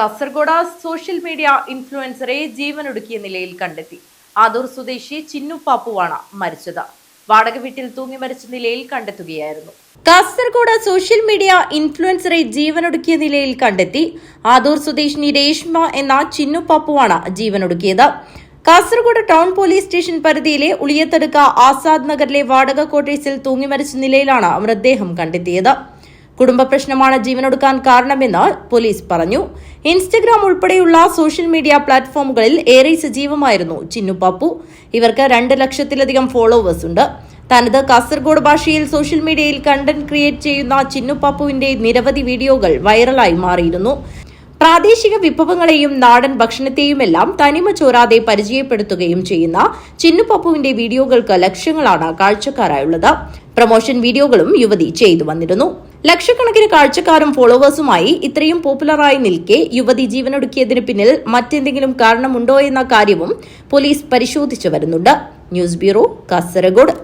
Kasaragod social media ഇൻഫ്ലുവൻസറെ ജീവനൊടുക്കിയ നിലയിൽ കണ്ടെത്തി. ആദൂർ സ്വദേശി ചിന്നു പാപ്പുവാണ് മരിച്ചത്. വാടക വീട്ടിൽ തൂങ്ങി മരിച്ച നിലയിൽ കണ്ടെത്തുകയായിരുന്നു. കാസർഗോഡ് സോഷ്യൽ മീഡിയ ഇൻഫ്ലുവൻസറെ ജീവനൊടുക്കിയ നിലയിൽ കണ്ടെത്തി. ആദൂർ സ്വദേശിനി രേഷ്മ എന്ന ചിന്നു പാപ്പുവാണ് ജീവനൊടുക്കിയത്. കാസർഗോഡ് ടൗൺ പോലീസ് സ്റ്റേഷൻ പരിധിയിലെ ഉളിയത്തടുക്ക ആസാദ് നഗറിലെ വാടക ക്വാർട്ടേഴ്സിൽ തൂങ്ങി മരിച്ച നിലയിലാണ് മൃതദേഹം കണ്ടെത്തിയത്. കുടുംബ പ്രശ്നമാണ് ജീവനൊടുക്കാൻ കാരണമെന്ന് പോലീസ് പറഞ്ഞു. ഇൻസ്റ്റഗ്രാം ഉൾപ്പെടെയുള്ള സോഷ്യൽ മീഡിയ പ്ലാറ്റ്ഫോമുകളിൽ ഏറെ സജീവമായിരുന്നു ചിന്നു പപ്പു. ഇവർക്ക് രണ്ട് ലക്ഷത്തിലധികം ഫോളോവേഴ്സ് ഉണ്ട്. തനത് കാസർഗോഡ് ഭാഷയിൽ സോഷ്യൽ മീഡിയയിൽ കണ്ടന്റ് ക്രിയേറ്റ് ചെയ്യുന്ന ചിന്നു പപ്പുവിന്റെ നിരവധി വീഡിയോകൾ വൈറലായി മാറിയിരുന്നു. പ്രാദേശിക വിഭവങ്ങളെയും നാടൻ ഭക്ഷണത്തെയുമെല്ലാം തനിമ ചോരാതെ പരിചയപ്പെടുത്തുകയും ചെയ്യുന്ന ചിന്നുപപ്പുവിന്റെ വീഡിയോകൾക്ക് ലക്ഷങ്ങളാണ് കാഴ്ചക്കാരായുള്ളത്. പ്രൊമോഷൻ വീഡിയോകളും യുവതി ചെയ്തു വന്നിരുന്നു. ലക്ഷക്കണക്കിന് കാഴ്ചക്കാരും ഫോളോവേഴ്സുമായി ഇത്രയും പോപ്പുലറായി നിൽക്കെ യുവതി ജീവനൊടുക്കിയതിന് പിന്നിൽ മറ്റെന്തെങ്കിലും കാരണമുണ്ടോ എന്ന കാര്യവും പോലീസ് പരിശോധിച്ചു വരുന്നുണ്ട്. News bureau Kasaragod.